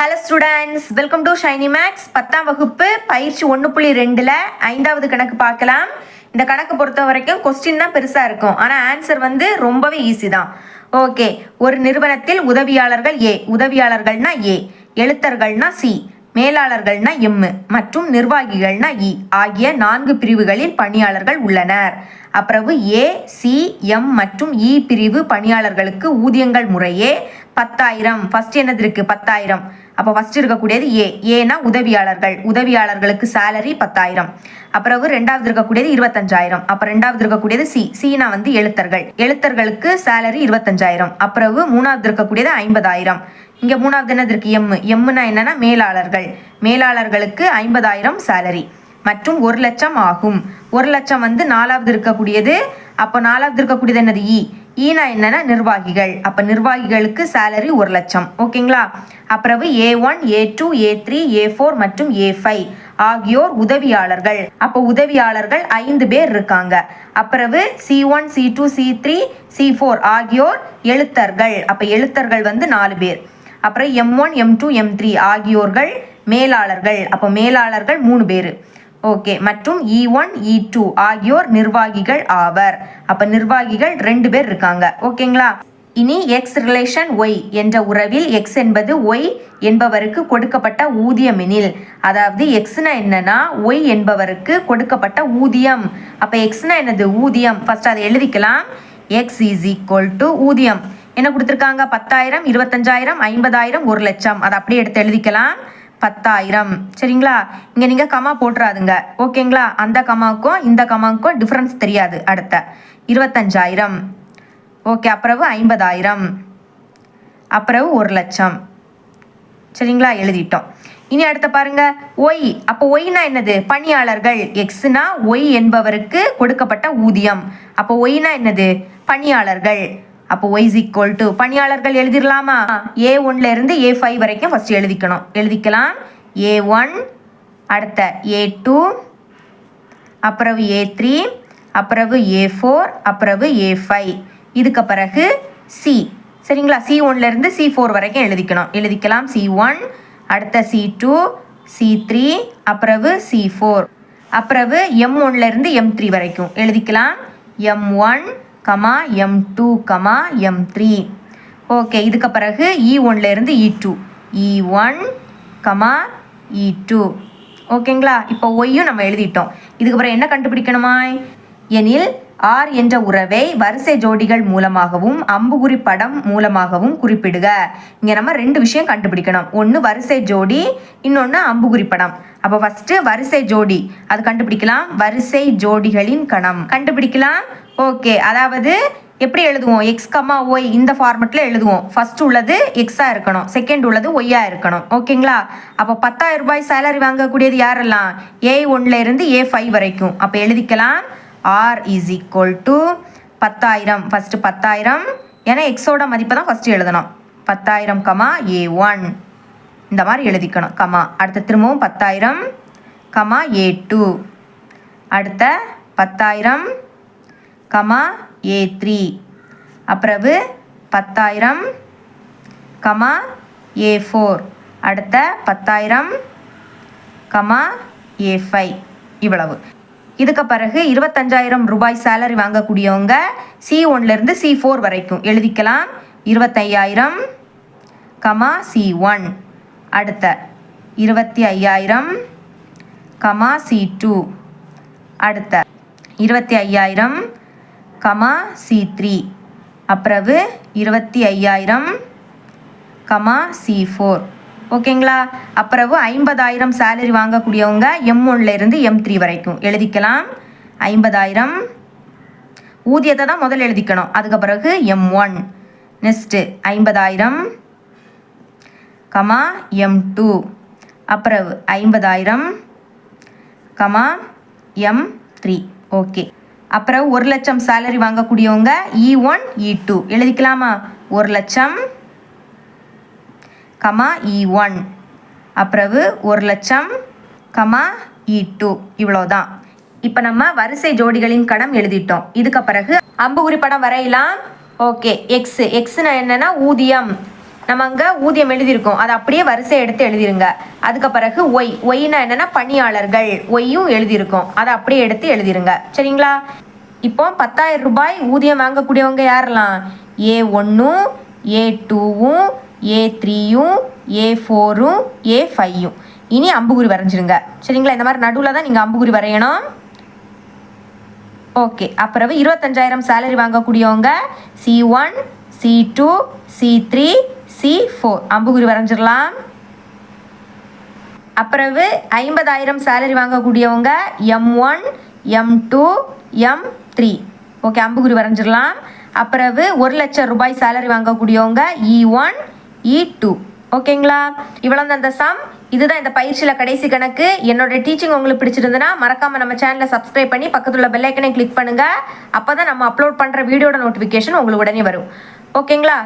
Hello students welcome to Shiny Max பத்தாம் வகுப்பு பயிற்சி ஒன்று புள்ளி ரெண்டில் ஐந்தாவது கணக்கு பார்க்கலாம். இந்த கணக்கு பொறுத்த வரைக்கும் கொஸ்டின் தான் பெருசாக இருக்கும். ஆனால் ஆன்சர் வந்து ரொம்பவே ஈஸி தான். ஓகே ஒரு நிறுவனத்தில் உதவியாளர்கள் ஏ உதவியாளர்கள்னா ஏ எழுத்தர்கள்னா சி மேலாளர்கள்னா எம் மற்றும் நிர்வாகிகள்னா இ ஆகிய நான்கு பிரிவுகளில் பணியாளர்கள் உள்ளனர். அப்புறவு ஏ சி எம் மற்றும் இ பிரிவு பணியாளர்களுக்கு ஊதியங்கள் முறையே. பத்தாயிரம். ஃபர்ஸ்ட் என்னது இருக்கு? பத்தாயிரம். அப்போ ஃபர்ஸ்ட் இருக்கக்கூடியது ஏ ஏனா உதவியாளர்கள். உதவியாளர்களுக்கு சேலரி பத்தாயிரம். அப்புறம் ரெண்டாவது இருக்கக்கூடியது இருபத்தஞ்சாயிரம். அப்போ ரெண்டாவது இருக்கக்கூடியது சி சீனா வந்து எழுத்தர்கள். எழுத்தர்களுக்கு சேலரி இருபத்தஞ்சாயிரம். அப்புறம் மூணாவது இருக்கக்கூடியது ஐம்பதாயிரம். இங்க மூணாவது என்னது இருக்கு? எம் எம்னா என்னன்னா மேலாளர்கள். மேலாளர்களுக்கு ஐம்பதாயிரம் சேலரி மற்றும் ஒரு லட்சம் ஆகும். ஒரு லட்சம் வந்து நாலாவது இருக்கக்கூடியது. அப்போ நாலாவது இருக்கக்கூடியது என்னது? இ ஈனா என்னன்னா நிர்வாகிகள். அப்போ நிர்வாகிகளுக்கு சேலரி ஒரு லட்சம். ஓகேங்களா அப்புறவு A one A two A three A four மற்றும் ஏ ஃபைவ் ஆகியோர் உதவியாளர்கள். அப்போ உதவியாளர்கள் ஐந்து பேர் இருக்காங்க. அப்புறவு C one C two C three C four ஆகியோர் எழுத்தர்கள். அப்போ எழுத்தர்கள் வந்து நாலு பேர். அப்புறம் M one M two M three ஆகியோர்கள் மேலாளர்கள். அப்போ மேலாளர்கள் மூணு பேர். ஓகே மற்றும் இ ஒன் இ டூ ஆகியோர் நிர்வாகிகள் ஆவர். அப்போ நிர்வாகிகள் ரெண்டு பேர் இருக்காங்க. ஓகேங்களா இனி எக்ஸ் ரிலேஷன் ஒய் என்ற உறவில் எக்ஸ் என்பது ஒய் என்பவருக்கு கொடுக்கப்பட்ட ஊதியம் எனில் அதாவது எக்ஸ்னா என்னன்னா ஒய் என்பவருக்கு கொடுக்கப்பட்ட ஊதியம். அப்போ எக்ஸ்னா என்னது? ஊதியம். ஃபர்ஸ்ட் அதை எழுதிக்கலாம். எக்ஸ் இஸ் ஈக்குவல் டு ஊதியம். என்ன கொடுத்துருக்காங்க? பத்தாயிரம் இருபத்தஞ்சாயிரம் ஐம்பதாயிரம் ஒரு லட்சம். அதை அப்படியே எடுத்து எழுதிக்கலாம். பத்தாயிரம். சரிங்களா? இங்கே நீங்கள் கமா போட்டுறாதுங்க. ஓகேங்களா அந்த கமாவுக்கும் இந்த கமாவுக்கும் டிஃப்ரென்ஸ் தெரியாது அடுத்த. இருபத்தஞ்சாயிரம். ஓகே அப்புறவு ஐம்பதாயிரம். அப்புறவு ஒரு லட்சம். சரிங்களா? எழுதிட்டோம். இனி அடுத்த பாருங்க. ஒய் அப்போ ஒய்னா என்னது? பணியாளர்கள். எக்ஸ்னா ஒய் என்பவருக்கு கொடுக்கப்பட்ட ஊதியம். அப்போ ஒய்னா என்னது? பணியாளர்கள். அப்போ ஒய்ஸ் ஈக்குவல் டு பணியாளர்கள் எழுதிடலாமா ஏ ஒன்ல இருந்து ஏ ஃபைவ் வரைக்கும் ஃபர்ஸ்ட் எழுதிக்கணும். எழுதிக்கலாம். ஏ ஒன் அடுத்த ஏ டூ அப்புறவு ஏ த்ரீ அப்புறவு ஏ ஃபோர் அப்புறவு ஏ ஃபைவ் இதுக்கு பிறகு சி சரிங்களா? சி ஒன்லேருந்து சி ஃபோர் வரைக்கும் எழுதிக்கணும். எழுதிக்கலாம். சி ஒன் அடுத்த சி டூ சி த்ரீ அப்புறவு சி ஃபோர் அப்புறவு எம் ஒன்லேருந்து எம் த்ரீ வரைக்கும். எழுதிக்கலாம். M one comma M two comma M three. Okay இதுக்கு பிறகு e இ ஒன்லேருந்து E e two E e one comma E two ஓகேங்களா? இப்போ ஒய்யும் நம்ம எழுதிட்டோம். இதுக்கப்புறம் என்ன கண்டுபிடிக்கணுமா எனில் ஆர் என்ற உறவை வரிசை ஜோடிகள் மூலமாகவும் அம்புகுறி படம் மூலமாகவும் குறிப்பிடுக. இங்கே நம்ம ரெண்டு விஷயம் கண்டுபிடிக்கணும். ஒன்று வரிசை ஜோடி இன்னொன்று அம்புகுறி படம். அப்போ ஃபஸ்ட்டு வரிசை ஜோடி அது கண்டுபிடிக்கலாம். வரிசை ஜோடிகளின் கணம். கண்டுபிடிக்கலாம்? ஓகே. அதாவது எப்படி எழுதுவோம்? எக்ஸ் கமா ஒய் இந்த ஃபார்மெட்டில் எழுதுவோம். ஃபஸ்ட் உள்ளது எக்ஸாக இருக்கணும். செகண்ட் உள்ளது ஒய்யாக இருக்கணும். ஓகேங்களா? அப்போ பத்தாயிரம் ரூபாய் சேலரி வாங்கக்கூடியது யாரெல்லாம்? ஏ ஒன்ல இருந்து ஏ ஃபைவ் வரைக்கும். அப்போ எழுதிக்கலாம். ஆர் இஸ் ஈக்குவல் டு பத்தாயிரம். ஃபஸ்ட்டு பத்தாயிரம். ஏன்னா எக்ஸோட மதிப்பை தான் ஃபஸ்ட்டு எழுதணும். பத்தாயிரம் கமா ஏ ஒன் இந்த மாதிரி எழுதிக்கணும். கமா. அடுத்த திரும்பவும் பத்தாயிரம் கமா ஏ டூ அடுத்த பத்தாயிரம் கமா ஏ த்ரீ அப்புறவு பத்தாயிரம் கமா ஏ ஃபோர் அடுத்த பத்தாயிரம் கமா ஏ ஃபைவ் இவ்வளவு. இதுக்கு பிறகு இருபத்தஞ்சாயிரம் ரூபாய் சேலரி வாங்கக்கூடியவங்க சி ஒன்லேருந்து சி ஃபோர் வரைக்கும். எழுதிக்கலாம். இருபத்தையாயிரம் கமா சி ஒன் அடுத்த இருபத்தி ஐயாயிரம் கமா சி டூ அடுத்த இருபத்தி ஐயாயிரம் கமா சி த்ரீ அப்புறவு இருபத்தி ஐயாயிரம் கமா சி ஃபோர் ஓகேங்களா? அப்புறவு ஐம்பதாயிரம் சேலரி வாங்கக்கூடியவங்க எம் இருந்து எம் த்ரீ வரைக்கும். எழுதிக்கலாம். ஐம்பதாயிரம். ஊதியத்தை தான் முதல்ல எழுதிக்கணும். அதுக்கு பிறகு எம் ஒன் நெக்ஸ்ட்டு ஐம்பதாயிரம். கமா எம் டூ அப்புறவு ஐம்பதாயிரம். கமா எம் த்ரீ ஓகே அப்புறம் ஒரு லட்சம் சேலரி வாங்கக்கூடியவங்க இ ஒன் இ டூ எழுதிக்கலாமா? ஒரு லட்சம். கமா e இ ஒன் அப்புறவு ஒரு லட்சம் கமா e இ டூ இவ்வளோதான் இப்போ நம்ம வரிசை ஜோடிகளின் கணம் எழுதிட்டோம். இதுக்கு பிறகு அம்புகுறி படம் வரையலாம். ஓகே எக்ஸ் எக்ஸ்னா என்னென்னா ஊதியம். நம்ம அங்கே ஊதியம் எழுதியிருக்கோம். அதை அப்படியே வரிசை எடுத்து எழுதிருங்க. அதுக்கு பிறகு ஒய் ஒய்னா என்னென்னா பணியாளர்கள். ஒய்யும் எழுதியிருக்கோம். அதை அப்படியே எடுத்து எழுதிருங்க. சரிங்களா? இப்போ பத்தாயிரம் ரூபாய் ஊதியம் வாங்கக்கூடியவங்க யாரெல்லாம்? ஏ ஒன்றும் ஏ டூவும் ஏ த்ரீயும் ஏ ஃபோரும் ஏ ஃபையும் இனி அம்புகுறி வரைஞ்சிருங்க. சரிங்களா? இந்த மாதிரி நடுவில் தான் நீங்கள் அம்புகுறி வரையணும். ஓகே. அப்புறம் இருபத்தஞ்சாயிரம் salary வாங்கக்கூடியவங்க C one C two C three C four அம்புகுறி வரைஞ்சிடலாம் அப்புறவு ஐம்பதாயிரம் salary வாங்கக்கூடியவங்க M one M two M three okay அம்புகுறி வரைஞ்சிடலாம் அப்புறவு ஒரு லட்சம் ரூபாய் சேலரி வாங்கக்கூடியவங்க e E one E two. ஓகேங்களா? இவ்வளோ தான் இந்த சம் இதுதான் இந்த பயிற்சியில் கடைசி கணக்கு. என்னோட டீச்சிங் உங்களுக்கு பிடிச்சிருந்ததுன்னா மறக்காமல் நம்ம சேனலை சப்ஸ்கிரைப் பண்ணி பக்கத்தில் உள்ள பெல் கிளிக் பண்ணுங்கள் அப்போ தான் நம்ம அப்லோட் பண்ணுற வீடியோட நோட்டிஃபிகேஷன் உங்களுக்கு உடனே வரும். ஓகேங்களா?